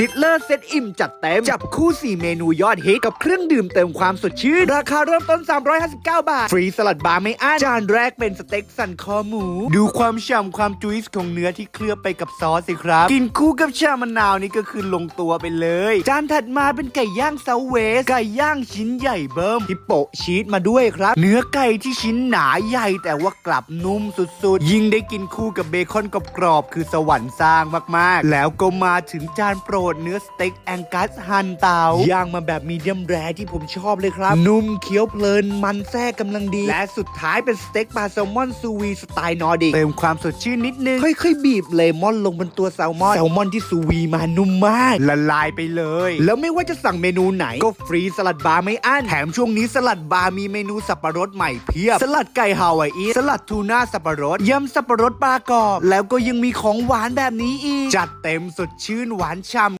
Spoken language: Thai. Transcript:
ซิดเลอร์เซตอิ่มจัดเต็ม จับคู่ 4 เมนูยอดฮิตกับเครื่องดื่มเติมความสดชื่น ราคาเริ่มต้น 359 บาท ฟรีสลัดบาร์ไม่อั้นจานแรกเป็นสเต็กสันคอหมู ดูความฉ่ำความจุยของเนื้อที่เคลือบไปกับซอสสิครับ กินคู่กับชามะนาวนี่ก็คือลงตัวไปเลย จานถัดมาเป็นไก่ย่างเซาเวส ไก่ย่างชิ้นใหญ่เบิ่มที่โปะชีสมาด้วยครับ เนื้อไก่ที่ชิ้นหนาใหญ่แต่ว่ากลับนุ่มสุดๆ ยิ่งได้กินคู่กับเบคอนกรอบๆคือสวรรค์สร้างมากๆ แล้วก็มาถึงจานโปรดเนื้อสเต็กแองกัสฮันเตาย่างมาแบบมีเดียมแรร์ที่ผมชอบเลยครับ นุ่มเคี้ยวเพลินมันแทรกกำลังดี และสุดท้ายเป็นสเต็กปลาแซลมอนซูวีสไตล์นอร์ดิกเติมความสดชื่นนิดนึง ค่อยๆ บีบเลมอนลงบนตัวแซลมอน แซลมอนที่ซูวีมานุ่มมาก ละลายไปเลย แล้วไม่ว่าจะสั่งเมนูไหน ก็ฟรีสลัดบาร์ไม่อั้นแถมช่วงนี้สลัดบาร์มีเมนูสับปะรดใหม่เพียบ สลัดไก่ฮาวายอีสลัดทูน่าสับปะรดยำสับปะรดปลากรอบ แล้วก็ยังมีของหวานแบบนี้อีก จัดเต็มสดชื่นหวานฉ่ำ